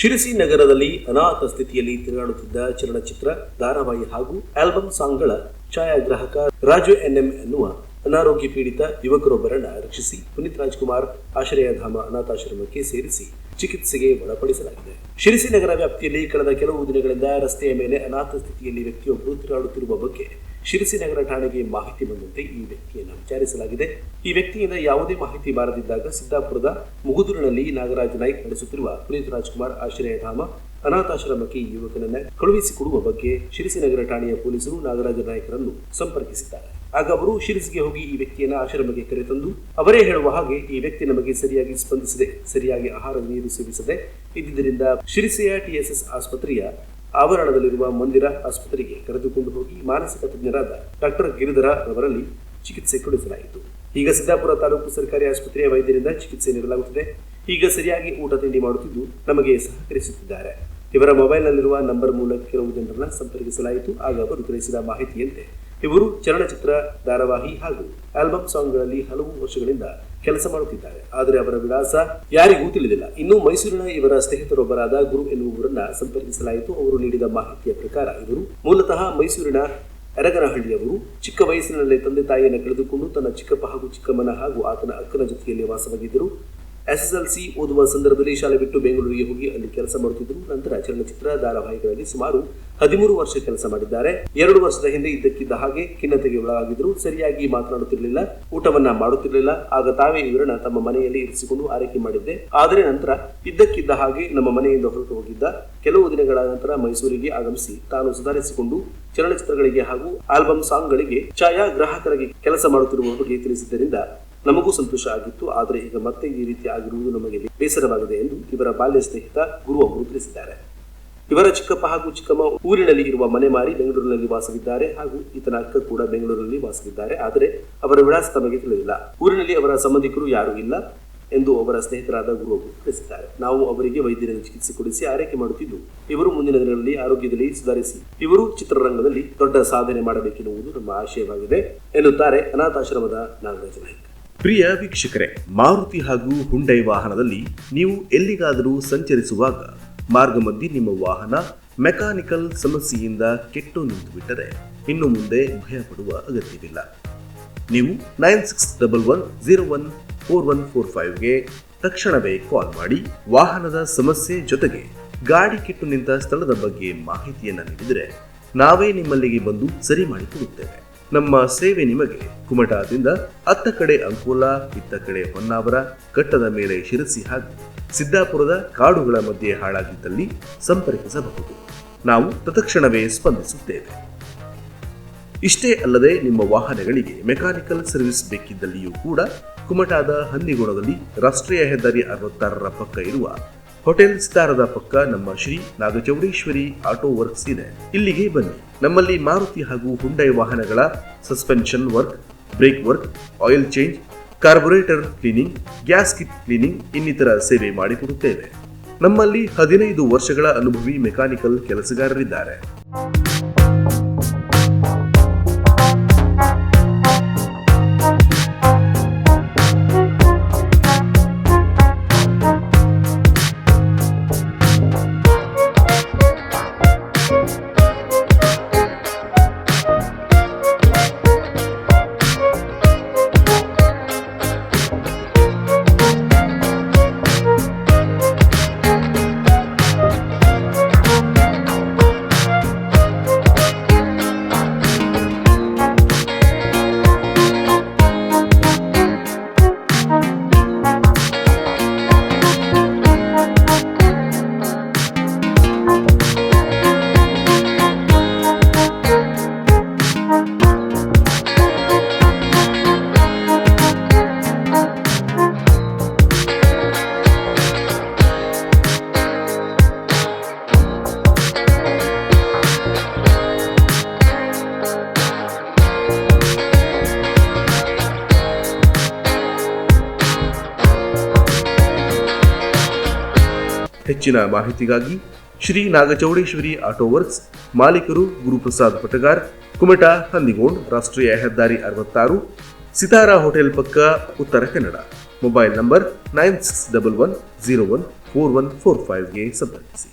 ಶಿರಸಿ ನಗರದಲ್ಲಿ ಅನಾಥ ಸ್ಥಿತಿಯಲ್ಲಿ ತಿರುಗಾಡುತ್ತಿದ್ದ ಚಲನಚಿತ್ರ ಧಾರಾವಾಹಿ ಹಾಗೂ ಆಲ್ಬಮ್ ಸಾಂಗ್ಗಳ ಛಾಯಾಗ್ರಾಹಕ ರಾಜು ಎನ್ಎಂ ಎನ್ನುವ ಅನಾರೋಗ್ಯ ಪೀಡಿತ ಯುವಕರೊಬ್ಬರನ್ನ ರಕ್ಷಿಸಿ ಪುನೀತ್ ರಾಜ್ಕುಮಾರ್ ಆಶ್ರಯಧಾಮ ಅನಾಥಾಶ್ರಮಕ್ಕೆ ಸೇರಿಸಿ ಚಿಕಿತ್ಸೆಗೆ ಒಳಪಡಿಸಲಾಗಿದೆ. ಶಿರಸಿ ನಗರ ವ್ಯಾಪ್ತಿಯಲ್ಲಿ ಕಳೆದ ಕೆಲವು ದಿನಗಳಿಂದ ರಸ್ತೆಯ ಮೇಲೆ ಅನಾಥ ಸ್ಥಿತಿಯಲ್ಲಿ ವ್ಯಕ್ತಿಯೊಬ್ಬರು ತಿರುಗಾಡುತ್ತಿರುವ ಬಗ್ಗೆ ಶಿರಸಿ ನಗರ ಠಾಣೆಗೆ ಮಾಹಿತಿ ಬಂದಂತೆ ಈ ವ್ಯಕ್ತಿಯನ್ನು ವಿಚಾರಿಸಲಾಗಿದೆ. ಈ ವ್ಯಕ್ತಿಯಿಂದ ಯಾವುದೇ ಮಾಹಿತಿ ಬಾರದಿದ್ದಾಗ ಸಿದ್ದಾಪುರದ ಮುಗುದೂರಿನಲ್ಲಿ ನಾಗರಾಜ್ ನಾಯ್ಕ್ ನಡೆಸುತ್ತಿರುವ ಪುನೀತ್ ರಾಜ್ಕುಮಾರ್ ಆಶ್ರಯಧಾಮ ಅನಾಥಾಶ್ರಮಕ್ಕೆ ಯುವಕನನ್ನ ಕಳುಹಿಸಿಕೊಡುವ ಬಗ್ಗೆ ಶಿರಸಿ ನಗರ ಠಾಣೆಯ ಪೊಲೀಸರು ನಾಗರಾಜ ನಾಯ್ಕರನ್ನು ಸಂಪರ್ಕಿಸಿದ್ದಾರೆ. ಆಗ ಅವರು ಶಿರಸಿಗೆ ಹೋಗಿ ಈ ವ್ಯಕ್ತಿಯನ್ನು ಆಶ್ರಮಕ್ಕೆ ಕರೆತಂದು ಅವರೇ ಹೇಳುವ ಹಾಗೆ ಈ ವ್ಯಕ್ತಿ ನಮಗೆ ಸರಿಯಾಗಿ ಸ್ಪಂದಿಸದೆ, ಸರಿಯಾಗಿ ಆಹಾರ ನೀರು ಸೇವಿಸದೆ ಇದ್ದಿದ್ದರಿಂದ ಶಿರಸಿಯ ಟಿಎಸ್ಎಸ್ ಆಸ್ಪತ್ರೆಯ ಆವರಣದಲ್ಲಿರುವ ಮಂದಿರ ಆಸ್ಪತ್ರೆಗೆ ಕರೆದುಕೊಂಡು ಹೋಗಿ ಮಾನಸಿಕ ತಜ್ಞರಾದ ಡಾಕ್ಟರ್ ಗಿರಿಧರ ಅವರಲ್ಲಿ ಚಿಕಿತ್ಸೆ ಕೊಡಿಸಲಾಯಿತು. ಈಗ ಸಿದ್ದಾಪುರ ತಾಲೂಕು ಸರ್ಕಾರಿ ಆಸ್ಪತ್ರೆಯ ವೈದ್ಯರಿಂದ ಚಿಕಿತ್ಸೆ ನೀಡಲಾಗುತ್ತಿದೆ. ಈಗ ಸರಿಯಾಗಿ ಊಟ ತಿಂಡಿ ಮಾಡುತ್ತಿದ್ದು ನಮಗೆ ಸಹಕರಿಸುತ್ತಿದ್ದಾರೆ. ಇವರ ಮೊಬೈಲ್ನಲ್ಲಿರುವ ನಂಬರ್ ಮೂಲಕ ಕೆಲವು ಜನರನ್ನ ಸಂಪರ್ಕಿಸಲಾಯಿತು. ಆಗ ಅವರು ತಿಳಿಸಿದ ಮಾಹಿತಿಯಂತೆ ಇವರು ಚಲನಚಿತ್ರ, ಧಾರಾವಾಹಿ ಹಾಗೂ ಆಲ್ಬಮ್ ಸಾಂಗ್ಗಳಲ್ಲಿ ಹಲವು ವರ್ಷಗಳಿಂದ ಕೆಲಸ ಮಾಡುತ್ತಿದ್ದಾರೆ. ಆದರೆ ಅವರ ವಿಳಾಸ ಯಾರಿಗೂ ತಿಳಿದಿಲ್ಲ. ಇನ್ನು ಮೈಸೂರಿನ ಇವರ ಸ್ನೇಹಿತರೊಬ್ಬರಾದ ಗುರು ಎನ್ನುವರನ್ನ ಸಂಪರ್ಕಿಸಲಾಯಿತು. ಅವರು ನೀಡಿದ ಮಾಹಿತಿಯ ಪ್ರಕಾರ ಇವರು ಮೂಲತಃ ಮೈಸೂರಿನ ಎರಗನಹಳ್ಳಿಯವರು ಚಿಕ್ಕ ವಯಸ್ಸಿನಲ್ಲಿ ತಂದೆ ತಾಯಿಯನ್ನು ಕಳೆದುಕೊಂಡು ತನ್ನ ಚಿಕ್ಕಪ್ಪ ಹಾಗೂ ಚಿಕ್ಕಮ್ಮನ ಹಾಗೂ ಆತನ ಅಕ್ಕನ ಜೊತೆಯಲ್ಲಿ ವಾಸವಾಗಿದ್ದರು. ಎಸ್ಎಸ್ಎಲ್ಸಿ ಓದುವ ಸಂದರ್ಭದಲ್ಲಿ ಶಾಲೆ ಬಿಟ್ಟು ಬೆಂಗಳೂರಿಗೆ ಹೋಗಿ ಅಲ್ಲಿ ಕೆಲಸ ಮಾಡುತ್ತಿದ್ದರು. ನಂತರ ಚಲನಚಿತ್ರ ಧಾರಾವಾಹಿಗಳಲ್ಲಿ ಸುಮಾರು ಹದಿಮೂರು ವರ್ಷ ಕೆಲಸ ಮಾಡಿದ್ದಾರೆ. ಎರಡು ವರ್ಷದ ಹಿಂದೆ ಇದ್ದಕ್ಕಿದ್ದ ಹಾಗೆ ಖಿನ್ನತೆಗೆ ಒಳಗಾಗಿದ್ದರು. ಸರಿಯಾಗಿ ಮಾತನಾಡುತ್ತಿರಲಿಲ್ಲ, ಊಟವನ್ನ ಮಾಡುತ್ತಿರಲಿಲ್ಲ. ಆಗ ತಾವೇ ಇವರನ್ನ ತಮ್ಮ ಮನೆಯಲ್ಲಿ ಇರಿಸಿಕೊಂಡು ಆರೈಕೆ ಮಾಡಿದ್ದೆ. ಆದರೆ ನಂತರ ಇದ್ದಕ್ಕಿದ್ದ ಹಾಗೆ ನಮ್ಮ ಮನೆಯಿಂದ ಹೊರಟು ಹೋಗಿದ್ದ. ಕೆಲವು ದಿನಗಳ ನಂತರ ಮೈಸೂರಿಗೆ ಆಗಮಿಸಿ ತಾನು ಸುಧಾರಿಸಿಕೊಂಡು ಚಲನಚಿತ್ರಗಳಿಗೆ ಹಾಗೂ ಆಲ್ಬಮ್ ಸಾಂಗ್ಗಳಿಗೆ ಛಾಯಾಗ್ರಾಹಕರಾಗಿ ಕೆಲಸ ಮಾಡುತ್ತಿರುವ ಬಗ್ಗೆ ತಿಳಿಸಿದ್ದರಿಂದ ನಮಗೂ ಸಂತೋಷ ಆಗಿತ್ತು. ಆದರೆ ಈಗ ಮತ್ತೆ ಈ ರೀತಿ ಆಗಿರುವುದು ನಮಗೆ ಬೇಸರವಾಗಿದೆ ಎಂದು ಇವರ ಬಾಲ್ಯ ಸ್ನೇಹಿತ ಗುರು ಅವರು ತಿಳಿಸಿದ್ದಾರೆ. ಇವರ ಚಿಕ್ಕಪ್ಪ ಹಾಗೂ ಚಿಕ್ಕಮ್ಮ ಊರಿನಲ್ಲಿ ಇರುವ ಮನೆ ಮಾರಿ ಬೆಂಗಳೂರಿನಲ್ಲಿ ವಾಸವಿದ್ದಾರೆ ಹಾಗೂ ಈತನ ಅಕ್ಕ ಕೂಡ ಬೆಂಗಳೂರಿನಲ್ಲಿ ವಾಸವಿದ್ದಾರೆ. ಆದರೆ ಅವರ ವಿಳಾಸ ತಮಗೆ ತಿಳಿದಿಲ್ಲ. ಊರಿನಲ್ಲಿ ಅವರ ಸಂಬಂಧಿಕರು ಯಾರೂ ಇಲ್ಲ ಎಂದು ಅವರ ಸ್ನೇಹಿತರಾದ ಗುರು ಅವರು ತಿಳಿಸಿದ್ದಾರೆ. ನಾವು ಅವರಿಗೆ ವೈದ್ಯರ ಚಿಕಿತ್ಸೆ ಕೊಡಿಸಿ ಆರೈಕೆ ಮಾಡುತ್ತಿದ್ದು, ಇವರು ಮುಂದಿನ ದಿನಗಳಲ್ಲಿ ಆರೋಗ್ಯದಲ್ಲಿ ಸುಧಾರಿಸಿ, ಇವರು ಚಿತ್ರರಂಗದಲ್ಲಿ ದೊಡ್ಡ ಸಾಧನೆ ಮಾಡಬೇಕೆನ್ನುವುದು ನಮ್ಮ ಆಶಯವಾಗಿದೆ ಎನ್ನುತ್ತಾರೆ ಅನಾಥಾಶ್ರಮದ ನಾಗರಾಜ ನಾಯ್ಕ. ಪ್ರಿಯ ವೀಕ್ಷಕರೇ, ಮಾರುತಿ ಹಾಗೂ ಹುಂಡೈ ವಾಹನದಲ್ಲಿ ನೀವು ಎಲ್ಲಿಗಾದರೂ ಸಂಚರಿಸುವಾಗ ಮಾರ್ಗ ಮಧ್ಯೆ ನಿಮ್ಮ ವಾಹನ ಮೆಕ್ಯಾನಿಕಲ್ ಸಮಸ್ಯೆಯಿಂದ ಕೆಟ್ಟು ನಿಂತು ಬಿಟ್ಟರೆ ಇನ್ನು ಮುಂದೆ ಭಯಪಡುವ ಅಗತ್ಯವಿಲ್ಲ. ನೀವು nine six double one zero one four one four ಫೈವ್ಗೆ ತಕ್ಷಣವೇ ಕಾಲ್ ಮಾಡಿ ವಾಹನದ ಸಮಸ್ಯೆ ಜೊತೆಗೆ ಗಾಡಿ ಕೆಟ್ಟು ನಿಂತ ಸ್ಥಳದ ಬಗ್ಗೆ ಮಾಹಿತಿಯನ್ನು ನೀಡಿದರೆ ನಾವೇ ನಿಮ್ಮಲ್ಲಿಗೆ ಬಂದು ಸರಿ ಮಾಡಿಕೊಡುತ್ತೇವೆ. ನಮ್ಮ ಸೇವೆ ನಿಮಗೆ ಕುಮಟಾದಿಂದ ಅತ್ತ ಕಡೆ ಅಂಕೋಲ, ಇತ್ತ ಕಡೆ ಹೊನ್ನಾವರ ಕಟ್ಟದ ಮೇಲೆ ಶಿರಸಿ ಹಾಗೂ ಸಿದ್ದಾಪುರದ ಕಾಡುಗಳ ಮಧ್ಯೆ ಹಾಳಾಗಿದ್ದಲ್ಲಿ ಸಂಪರ್ಕಿಸಬಹುದು. ನಾವು ತತ್ಕ್ಷಣವೇ ಸ್ಪಂದಿಸುತ್ತೇವೆ. ಇಷ್ಟೇ ಅಲ್ಲದೆ ನಿಮ್ಮ ವಾಹನಗಳಿಗೆ ಮೆಕ್ಯಾನಿಕಲ್ ಸರ್ವಿಸ್ ಬೇಕಿದ್ದಲ್ಲಿಯೂ ಕೂಡ ಕುಮಟಾದ ಹಂದಿಗೋಣದಲ್ಲಿ ರಾಷ್ಟ್ರೀಯ ಹೆದ್ದಾರಿ ಅರವತ್ತಾರರ ಪಕ್ಕ ಇರುವ ಹೋಟೆಲ್ ಸಿತಾರದ ಪಕ್ಕ ನಮ್ಮ ಶ್ರೀ ನಾಗಚೌಡೇಶ್ವರಿ ಆಟೋ ವರ್ಕ್ಸ್ ಇದೆ. ಇಲ್ಲಿಗೆ ಬನ್ನಿ. ನಮ್ಮಲ್ಲಿ ಮಾರುತಿ ಹಾಗೂ ಹುಂಡೈ ವಾಹನಗಳ suspension work, brake work, oil change, carburettor cleaning, gas kit cleaning ಇನ್ನಿತರ ಸೇವೆ ಮಾಡಿಕೊಡುತ್ತೇವೆ. ನಮ್ಮಲ್ಲಿ ಹದಿನೈದು ವರ್ಷಗಳ ಅನುಭವಿ ಮೆಕ್ಯಾನಿಕಲ್ ಕೆಲಸಗಾರರಿದ್ದಾರೆ. ಹೆಚ್ಚಿನ ಮಾಹಿತಿಗಾಗಿ ಶ್ರೀ ನಾಗಚೌಡೇಶ್ವರಿ ಆಟೋ ವರ್ಕ್ಸ್ ಮಾಲೀಕರು ಗುರುಪ್ರಸಾದ್ ಪಟಗಾರ್, ಕುಮಟಾ, ಹಂದಿಗೋಂಡ್, ರಾಷ್ಟ್ರೀಯ ಹೆದ್ದಾರಿ ಅರವತ್ತಾರು, ಸಿತಾರಾ ಹೋಟೆಲ್ ಪಕ್ಕ Uttara Kannada. Mobile number nine six double one zero one four one four ಫೈವ್ಗೆ ಸಂಪರ್ಕಿಸಿ.